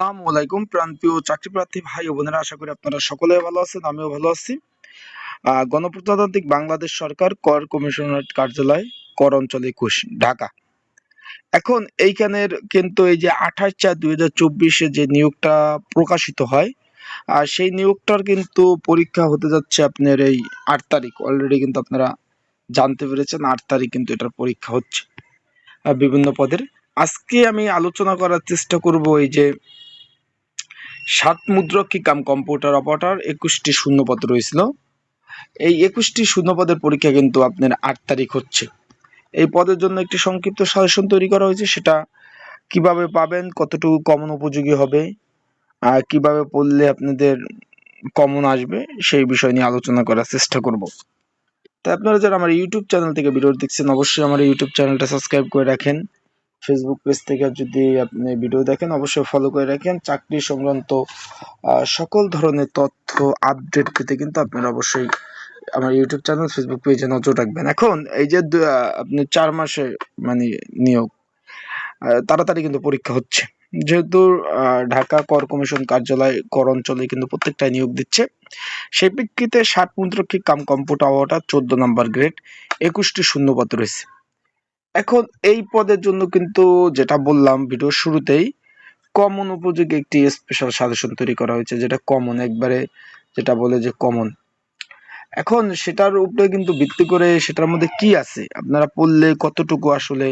আসসালামু আলাইকুম প্রান্তীয় চাকরি প্রার্থী ভাই ও বোনেরা, আশা করি আপনারা সকলে ভালো আছেন, আমিও ভালো আছি। গণপ্রজাতান্ত্রিক বাংলাদেশ সরকার কর কমিশনার কার্যালয়, কর অঞ্চল একুশ ঢাকা। এখন এইখানের কিন্তু এই যে আঠাশ চার দুই হাজার চব্বিশে যে নিয়োগটা প্রকাশিত হয় আর সেই নিয়োগটার কিন্তু পরীক্ষা হতে যাচ্ছে আপনার এই আট তারিখ। অলরেডি কিন্তু আপনারা জানতে পেরেছেন আট তারিখ কিন্তু এটার পরীক্ষা হচ্ছে বিভিন্ন পদের। আজকে আমি আলোচনা করার চেষ্টা করব এই যে সাত মুদ্রক্ষী কাম কম্পিউটার অপারেটর একুশটি শূন্যপদ রয়েছিল। এই একুশটি শূন্যপদের পরীক্ষা কিন্তু আপনার আট তারিখ হচ্ছে। এই পদের জন্য একটি সংক্ষিপ্ত সাজেশন তৈরি করা হয়েছে, সেটা কীভাবে পাবেন, কতটুকু কমন উপযোগী হবে, আর কীভাবে পড়লে আপনাদের কমন আসবে, সেই বিষয় নিয়ে আলোচনা করার চেষ্টা করব। তাই আপনারা যারা আমার ইউটিউব চ্যানেল থেকে ভিডিও দেখছেন, অবশ্যই আমার ইউটিউব চ্যানেলটা সাবস্ক্রাইব করে রাখেন। ফেসবুক পেজ থেকে যদি আপনি ভিডিও দেখেন, অবশ্যই ফলো করে রাখেন। চাকরি সংক্রান্ত সকল ধরনের তথ্য আপডেট পেতে কিন্তু আপনারা অবশ্যই আমার ইউটিউব চ্যানেল ফেসবুক পেজে নজর রাখবেন। এখন এই যে আপনি চার মাসে মানে নিয়োগ তাড়াতাড়ি কিন্তু পরীক্ষা হচ্ছে। যেহেতু ঢাকা কর কমিশন কার্যালয়, কর অঞ্চলে কিন্তু প্রত্যেকটাই নিয়োগ দিচ্ছে। সেই প্রেক্ষিতে ষাট মুদ্রক্ষী কাম কম্পিউটার অর্ডার চোদ্দ নম্বর গ্রেড, একুশটি শূন্যপদ রয়েছে। এখন এই পদের জন্য কিন্তু যেটা বললাম ভিডিওর শুরুতেই কমন উপযোগী একটি স্পেশাল সাজেশন তৈরি করা হয়েছে, যেটা কমন একবারে যেটা বলে যে কমন এখন সেটার উপরে কিন্তু ভিত্তি করে সেটার মধ্যে কি আছে? আপনারা পড়লে কতটুকু আসলে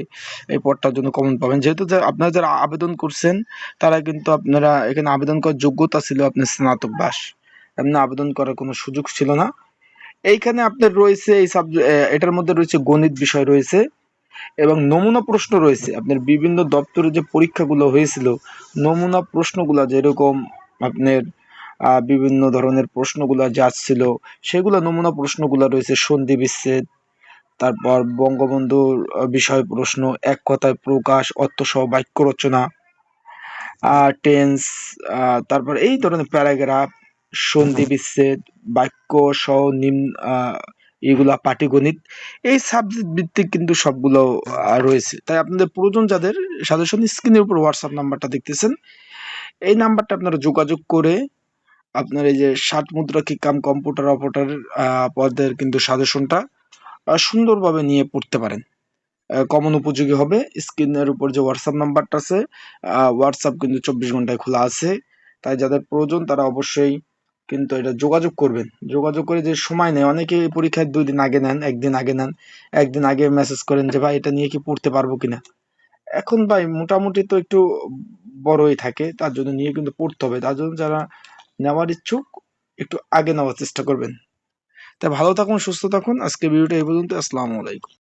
এই পদটার জন্য কমন পাবেন? যেহেতু আপনারা যারা আবেদন করছেন, তারা কিন্তু আপনারা এখানে আবেদন করার যোগ্যতা ছিল আপনার স্নাতক বাস। এমনি আবেদন করার কোনো সুযোগ ছিল না। এইখানে আপনার রয়েছে এই সাবজেক্ট এটার মধ্যে রয়েছে গণিত বিষয় রয়েছে। এবং নমুনা প্রশ্ন রয়েছে। আপনার বিভিন্ন দপ্তরে যে পরীক্ষাগুলো হয়েছিল, নমুনা প্রশ্নগুলো যেরকম আপনার বিভিন্ন ধরনের প্রশ্নগুলো যাচ্ছিল, সেগুলো নমুনা প্রশ্নগুলো রয়েছে সন্ধি বিচ্ছেদ, তারপর বঙ্গবন্ধুর বিষয় প্রশ্ন, এক কথায় প্রকাশ অর্থসহ বাক্য রচনা টেন্স তারপর এই ধরনের প্যারাগ্রাফ, সন্ধি বিচ্ছেদ, বাক্য সহ নিম্ন এগুলা পাটিগণিত, এই সাবজেক্ট ভিত্তিক কিন্তু সবগুলো রয়েছে। তাই আপনাদের প্রয়োজন যাদের সাজেশন স্ক্রিনের উপর হোয়াটসঅ্যাপ নাম্বারটা দেখতেছেন, এই নাম্বারটা আপনারা যোগাযোগ করে আপনার এই যে ষাট মুদ্রা কি কাম কম্পিউটার অপারেটর পদের কিন্তু সাজেশনটা সুন্দরভাবে নিয়ে পড়তে পারেন। কমন উপযোগী হবে। স্ক্রিনের উপর যে হোয়াটসঅ্যাপ নাম্বারটা আছে হোয়াটসঅ্যাপ কিন্তু চব্বিশ ঘন্টায় খোলা আছে। তাই যাদের প্রয়োজন তারা অবশ্যই কিন্তু এটা যোগাযোগ করবেন। যোগাযোগ করে যে সময় নেয় অনেকে এই পরীক্ষার দুই দিন আগে নেন, একদিন আগে নেন, একদিন আগে মেসেজ করেন যে, ভাই, এটা নিয়ে কি পড়তে পারব কিনা? এখন ভাই, মোটামুটি তো একটু বড়ই থাকে, তার জন্য নিয়ে কিন্তু পড়তে হবে। তার জন্য যারা নেওয়ার ইচ্ছুক, একটু আগে নেওয়ার চেষ্টা করবেন। তাই ভালো থাকুন, সুস্থ থাকুন। আজকে ভিডিওটা এই পর্যন্ত। আসসালামু আলাইকুম।